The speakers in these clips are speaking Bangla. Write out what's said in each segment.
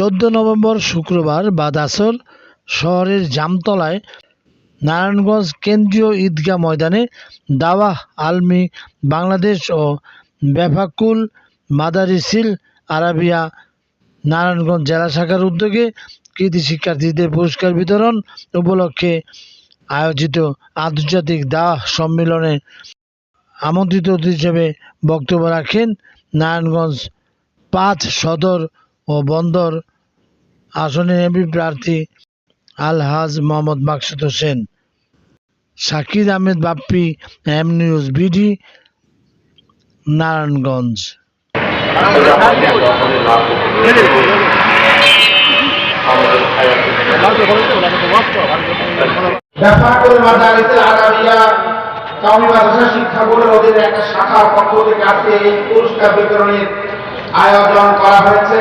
চোদ্দ নভেম্বর শুক্রবার বাদাসর শহরের জামতলায় নারায়ণগঞ্জ কেন্দ্রীয় ঈদগাহ ময়দানে দাওয়াহ আলমি বাংলাদেশ ও বেফাকুল মাদারিসিল আরাবিয়া নারায়ণগঞ্জ জেলা শাখার উদ্যোগে কৃতি শিক্ষার্থীদের পুরস্কার বিতরণ উপলক্ষে আয়োজিত আন্তর্জাতিক দাওয়াহ সম্মেলনে আমন্ত্রিত অতিথি হিসেবে বক্তব্য রাখেন নারায়ণগঞ্জ পাঁচ সদর ও বন্দর আসনের এমপি প্রার্থী Alhaj Mohammad Maksud Hossain. Shakir Ahmed Bappi, M news BD, Narayanganj. শিক্ষা বোর্ডের অধীনে একটা শাখার পক্ষ থেকে আজকে এই পুরস্কার বিতরণের আয়োজন করা হয়েছে।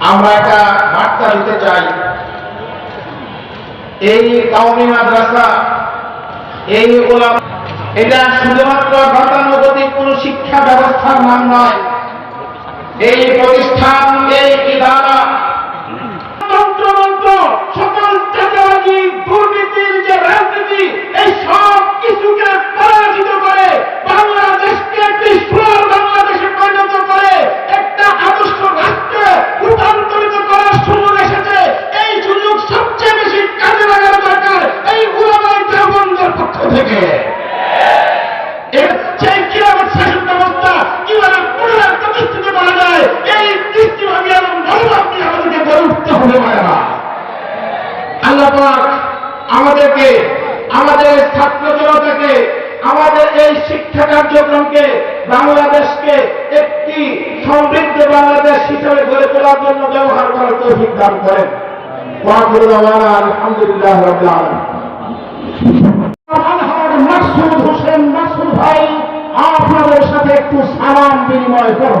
আমরা একটা বার্তা দিতে চাই। এই কাউমি মাদ্রাসা, এই ওলামা, এটা শুধুমাত্র গতানুগতিক কোন শিক্ষা ব্যবস্থার নাম নয়। এই প্রতিষ্ঠান, এই ইদারা, তন্ত্রমন্ত্র, সকল চাঁদাবাজি দুর্নীতির যে রাজনীতি, এই সব আমাদের ছাত্র আমাদের এই শিক্ষা কার্যক্রমকে, বাংলাদেশকে একটি সমৃদ্ধ বাংলাদেশ হিসেবে গড়ে তোলার জন্য ব্যবহার করার তৌফিক দান করেন। আলহামদুলিল্লাহ মাসুদ হোসেন, মাসুদ ভাই, আপনাদের সাথে একটু সালাম বিনিময় করো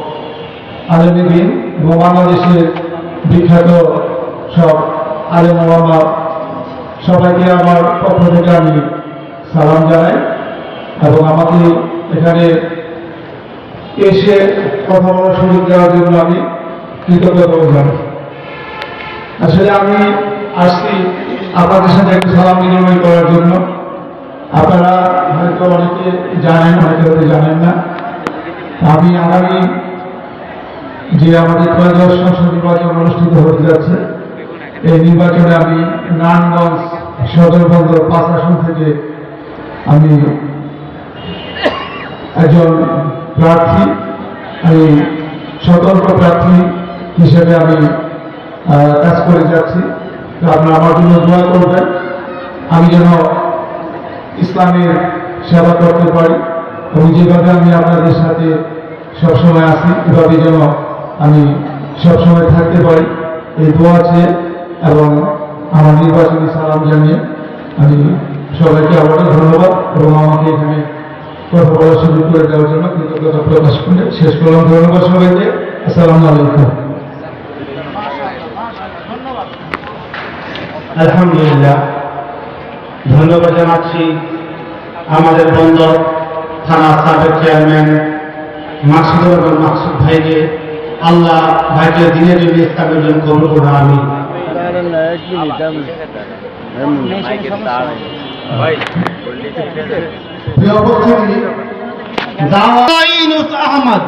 আলমীদিন এবং বাংলাদেশের বিখ্যাত সব আলেম ওলামা। সবাইকে আমার পক্ষ থেকে আমি সালাম জানাই এবং আমাকে এখানে এসে কথা বলার সুযোগ দেওয়ার জন্য আমি কৃতজ্ঞতা জানাই। আসলে আমি আসছি আপনাদের সাথে একটু সালাম বিনিময় করার জন্য। আপনারা হয়তো অনেকে জানেন হয়তো জানেন না। আমি আগামী যে আমাদের ত্রয়োদশ সংসদ নির্বাচন অনুষ্ঠিত হতে যাচ্ছে, এই নির্বাচনে আমি নারায়ণগঞ্জ সদর বন্দর পাঁচ আসন থেকে আমি একজন প্রার্থী, আমি সতর্ক প্রার্থী হিসেবে আমি কাজ করে যাচ্ছি। আপনারা আমার জন্য দোয়া করবেন। আমি যেন ইসলামের সেবা করতে পারি। এবং যেভাবে আমি আপনাদের সাথে সবসময় আছি এভাবে যেন আমি সবসময় থাকতে পারি। এই দোয়া চেয়ে এবং আমার নির্বাচনী সালাম জানিয়ে আমি সবাইকে আবারও ধন্যবাদ এবং আমাকে এখানে কথা বলার সুযোগ করে দেওয়ার জন্য কৃতজ্ঞতা প্রকাশ করে শেষ করলাম। ধন্যবাদ সবাইকে। আসসালামু আলাইকুম। আলহামদুলিল্লাহ। ধন্যবাদ জানাচ্ছি আমাদের বন্দর থানা সাবেক চেয়ারম্যান মাকসুদুর রহমান মাকসুদ ভাইকে। আল্লাহ ভাইকে দিনের জন্য কবুল করুন আমি প্রিয় উপস্থিতি আহমদ